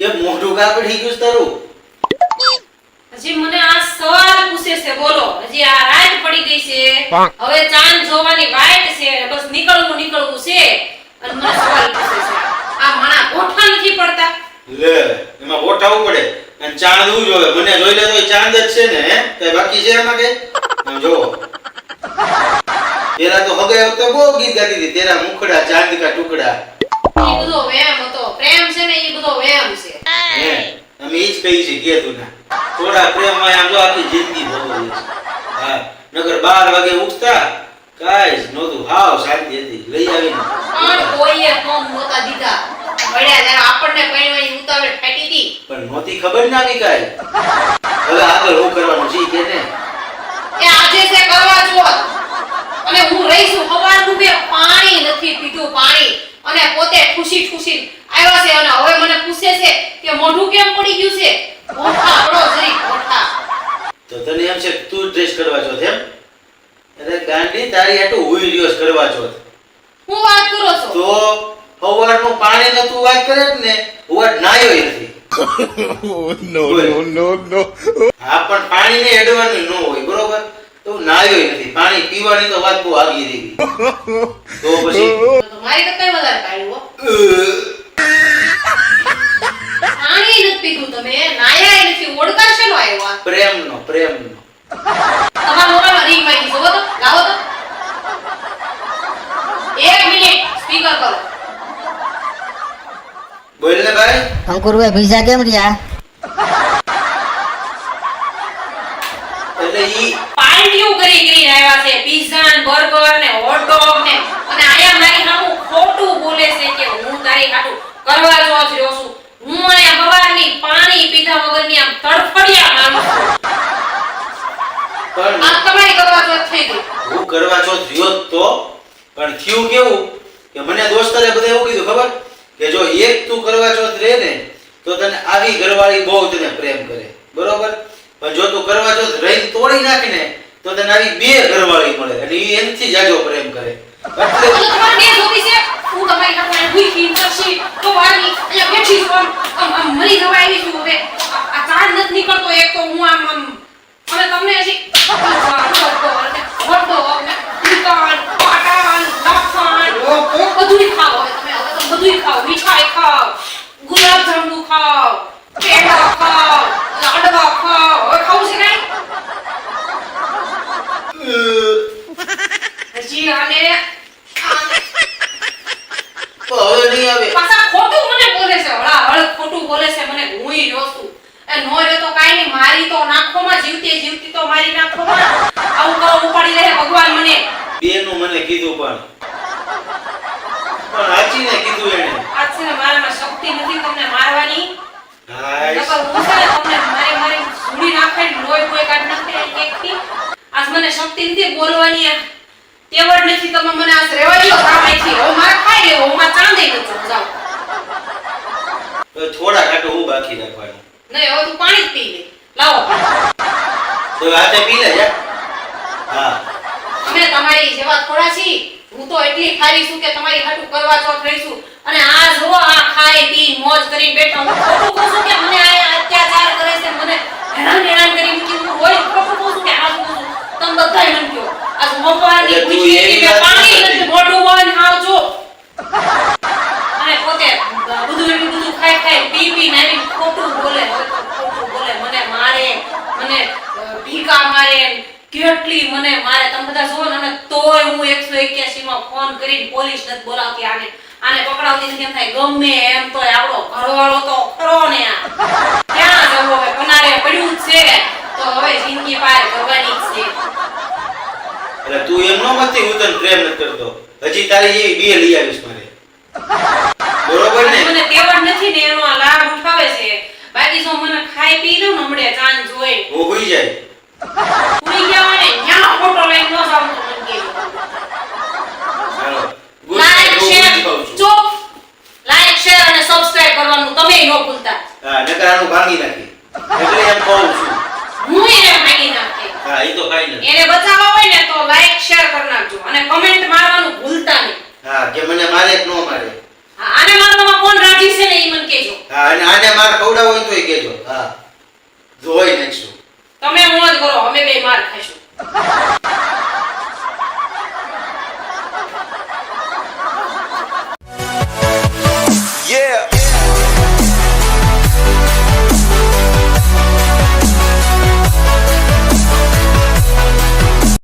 કે મોઢું કાપડી ગયું તારું? હજી મને આ સવાલ પૂછે છે બોલો. હજી આ રાત પડી ગઈ છે. હવે ચાંદ જોવાની વાટ છે. બસ નીકળવું નીકળવું છે. અને મને સવાલ પૂછે છે. આ માણા ગોઠા નથી પડતા. લે એમાં ગોઠાવું પડે. અને ચાંદ હું જોવે? મને જોઈ લે તો ચાંદ જ છે ને કઈ બાકી છે એમાં કે જો તેરા તો હગાઈ વખતે બહુ ગીત ગાતી હતી. તેરા મુખડા ચાંદ કા ટુકડા એ બધો વહેમ હતો પ્રેમ છે ને એ બધો વહેમ છે હે છે કે તું ના. થોડા પ્રેમમાં આમ જો આખી જિંદગી ભોગવી છે. હા નગર બાર વાગે ઉઠતા કાઈ નહોતું. હાવ શાંતિ હતી. લઈ આવીને. પણ કોઈએ ફોર્મ નહોતા દીધા. વળ્યા જ્યારે આપણને પૈણવાની ઉતાવળ ફેટી હતી પણ નહોતી ખબર ના કે કાઈ? હવે આગળ હું કરવાનું છે કે ને? એ આજે છે કરવા જો અને હું રહીશું. સવારનું બે પાણી નથી પીધું પાણી. અને પોતે ખુશી ખુશી આવ્યો છે અને છે કે મોઢું કેમ પડી ગયું છે? ઓઠા આપણો જરી ઓઠા તો તને એમ છે તું ડ્રેસ કરવા છો એમ અરે ગાંડી તારી આટો હુઈ રહ્યો કરવા છો. હું વાત કરો છો? તો સવારનું પાણી નો તું વાત કરે ને? હુવાટ નાયો નથી. નો નો નો નો no. હા પણ પાણી ને એડવાનું ન હોય બરોબર? તો નાયો નથી. પાણી પીવાની તો વાત બહુ આવી રહી તો પછી? તો મારી કરતા વધારે કાઢ્યું હો. પાણી નથી પીધું તમે નાયા નથી ઓડકાર શેનો આવ્યો આ? પ્રેમનો પ્રેમનો તમારા મોબાઈલમાં ring વાગી જોવો તો લાવો તો એક કરો. બોલ ને ભાઈ. અંકુરભાઈ પીઝા કેમ રહ્યા એટલે ઈ પાર્ટીઓ કરી કરી આવ્યા છે પીઝા ને બર્ગર ને હોટ ડોગ ને. અને આયા મારી સામું ખોટું બોલે છે કે હું તારી હાટુ કરવા ચોથ રહ્યો છું. હું આયા સવારની પાણી પીધા વગરની આમ તડફડિયા માનું છું. પણ આ તમારી કરવા ચોથ થઈ ગઈ. હું કરવા જો થયો તો પણ થયું કેવું? કે મને દોસ્તારે બધા એવું કીધું, ખબર? કે જો એક તું કરવા ચોથ રહે ને, તો તને આવી ઘરવાળી બહુ તને પ્રેમ કરે. બરોબર? પણ જો તું કરવા ચોથ રહીને તોડી નાખી ને તો તને આવી બે ઘરવાળી મળે. અને એ એનથી જાજો પ્રેમ કરે. એટલે એટલે તમારે તરસી સવારની અહીંયા બેઠી છું આમ આમ આમ મરી જવા આવી છું હવે આ આ ચાંદ નથી નીકળતો એક તો હું આમ આમ હવે તમને હજી હોટ ડોગ ને પિઝા ને પાટા ને લાફાન બધુંય ખાઓ હવે તમે હવે તો બધુંય ખાઓ મીઠાઈ ખાઓ ગુલાબ જાંબુ ખાઓ પેંડા ખાઓ લાડવા ખાઓ હવે ખાવું છે કાંઈ હજી આને આને તો હવે નહીં આવે પાછા ખોટું મને બોલે છે હળા હળ ખોટું બોલે છે મને હુંય રહ્યો છું એ નો રહ્યો તો કાઈ નહીં મારી તો નાખોમાં જીવતી જીવતી તો મારી નાખોમાં આવું કરો ઉપાડી લે ભગવાન મને બેનું મને કીધું પણ પણ કીધું એને આજ છે મારામાં શક્તિ નથી તમને મારવાની. નકર હું છે તમને મારી મારી સુડી નાખે લોહી કોઈ કાઢ નાખે એકથી આજ મને શક્તિ નથી બોલવાની તેવડ નથી તમે મને આજ રેવા દો સામેથી હવે મારે ખાઈ લેવો હું મારે ચાંદે નથી જાવ થોડા કાંટો હું બાકી રાખવાનું. નહીં હવે તું પાણી જ પી લે. લાવો. તો હાથે પી લે હા. અમે તમારી જેવા થોડા છીએ. હું તો એટલી ખારી છું કે તમારી હાટુ કરવા ચોથ રહીશું અને આ જો આ ખાઈ પી, મોજ કરી બેઠો. હું કહું છું કે મને આ અત્યાચાર કરે છે, મને હેરાન હેરાન કરી મૂકી હું રોજ ખોટું કહું છું કે આ કહું છું તમે બધાય મને કહો આજ મફવાની એટલે તું પૂછી એવી કે વાત પાણી નથી. નથી મોઢું બંધ આવજો અને પોતે બધું એટલું બધું ખાઈ ખાઈ પી પી ને આવી ખોટું બોલે હવે તો ખોટું બોલે મને મારે મને અ, ભીકા મારે કેટલી મને મારે તમે બધા જોવો ને અને તોય 181 માં ફોન કરીને પોલીસ નથી બોલાવતી આને. આને પકડાવતી નથી. એમ થાય ગમે એમ તો આપણો ઘરવાળો તો ખરો ને આ. ક્યાં જવું હવે? પનારે પડ્યું જ છે. તો હવે જિંદગી પાર કરવાની જ છે. એટલે તું એમ નો મતી હું તને પ્રેમ નથી કરતો. હજી તારી એ બે લઈ આવીશ મારે. બરોબર ને? મને તેવડ નથી ને એનો લાભ ઉઠાવે છે. બાકી જો મને ખાઈ પી લઉં ને હમણે ચાંદ જોઈ. હું હોઈ જાય પૂરી ગયા ને ન્યા ફોટો લઈને ન જાવ તો મને કહેજો ચાલો ગુડ લાઈક નાઈટ, હું શેર ઊંઘી ખાઉં છું. ચૂપ લાઈક શેર અને સબસ્ક્રાઇબ કરવાનું તમે ન ભૂલતા હા ભાંગી નાખી. એટલે એમ કહું છું. હું એને ભાગી નાખે. હા એ તો ખાઈ નથી એને બચાવવા હોય ને તો લાઈક શેર કરી નાખજો અને કમેન્ટ મારવાનું ભૂલતા નહીં. હા કે મને મારે કે ન મારે. હા, આને મારવામાં કોણ રાજી છે ને એ મને કહેજો. હા હા, અને આને માર ખવડાવો હોય તોય કહેજો. હા. જોઈ નાખશું તમે મોજ કરો અમે બે માર ખાઈશું.